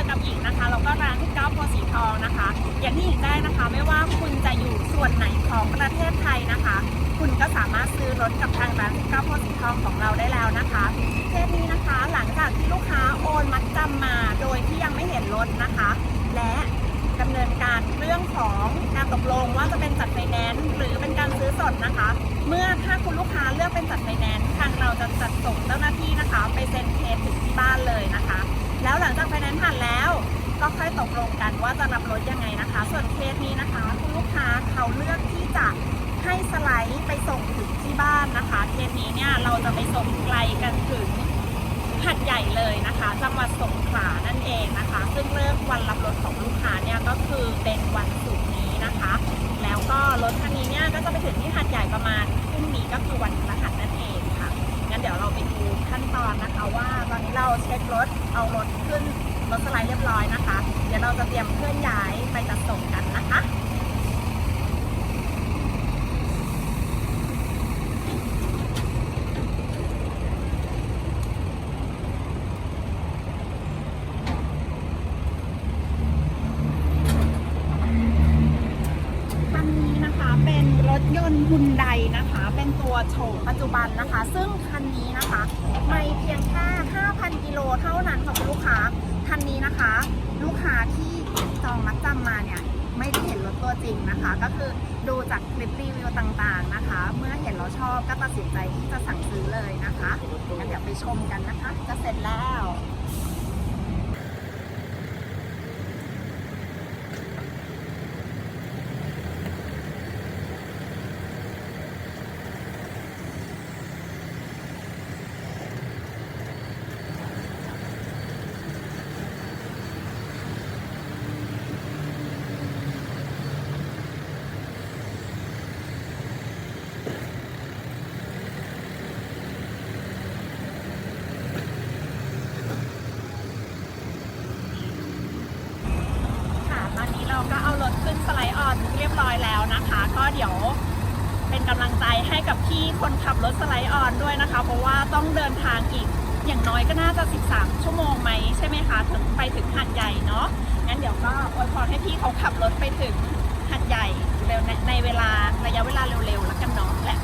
อกับหญิงนะคะแล้วก็ร้านที่เก้าโพสีทองนะคะ อย่างที่หญิงแจ้นะคะ ไม่ว่าคุณจะอยู่ส่วนไหนของประเทศไทยนะคะ คุณก็สามารถซื้อรถกับทางร้านที่เก้าโพสีทองของเราได้แล้วนะคะเคสนี้นะคะหลังจากที่ลูกค้าโอนมัดจำมาโดยที่ยังไม่เห็นรถนะคะ และดำเนินการเรื่องของการตกลงว่าจะเป็นจัดไฟแนนซ์หรือเป็นการซื้อสดนะคะ เมื่อถ้าคุณ ถยังไงนะคะ ส่วนเคสนี้นะคะคุณลูกค้าเขาเลือกที่จะให้สไลด์ไปส่งถึงที่บ้านนะคะเคสนี้เนี่ยเราจะไปส่งไกลกันถึงหัดใหญ่เลยนะคะ จังหวัดสงขลานั่นเองนะคะ ซึ่งเริ่มวันรับรถของลูกค้าเนี่ยก็คือเป็นวันศุกร์นี้นะคะ แล้วก็รถคันนี้เนี่ยก็จะไปถึงที่หัดใหญ่ประมาณพรุ่งนี้ก็คือวันพฤหัสนั่นเองค่ะงั้นเดี๋ยวเราไปดูขั้นตอนนะคะ ว่าตอนนี้เราเช็ครถเอารถขึ้นรถสไลด์เรียบร้อยนะคะ เดี๋ยวเราจะเตรียมเคลื่อนย้ายไปจัดส่งกันนะคะ คันนี้นะคะเป็นร ถยนต์ฮุนไดนะคะ เป็นตัวโฉมปัจจุบันนะคะ ซึ่งคันนี้นะคะไม่เพียงแค่ 5,000 กิโลเท่านั้นค่ะคุณลูกค้า คันนี้นะคะ ลูกค้าที่จองมัดจำมาเนี่ย ไม่ได้เห็นรถตัวจริงนะคะ ก็คือดูจากคลิปรีวิวต่างๆนะคะ เมื่อเห็นเราชอบก็ตัดสินใจที่จะสั่งซื้อเลยนะคะงั้นเดี๋ยวไปชมกันนะคะ จะเสร็จแล้ว ราก็เอารถขึ้นสไลด์ออนเรียบร้อยแล้วนะคะ ก็เดี๋ยวเป็นกำลังใจให้กับพี่คนขับรถสไลด์ออนด้วยนะคะ เพราะว่าต้องเดินทางอีกอย่างน้อยก็น่าจะ 13 ชั่วโมงไหมใช่ไหมคะ ถึงไปถึงหัดใหญ่เนาะงั้นเดี๋ยวก็อวยพรให้พี่เขาขับรถไปถึงหัดใหญ่ในเวลาระยะเวลาเร็วๆแล้วกันเนาะและ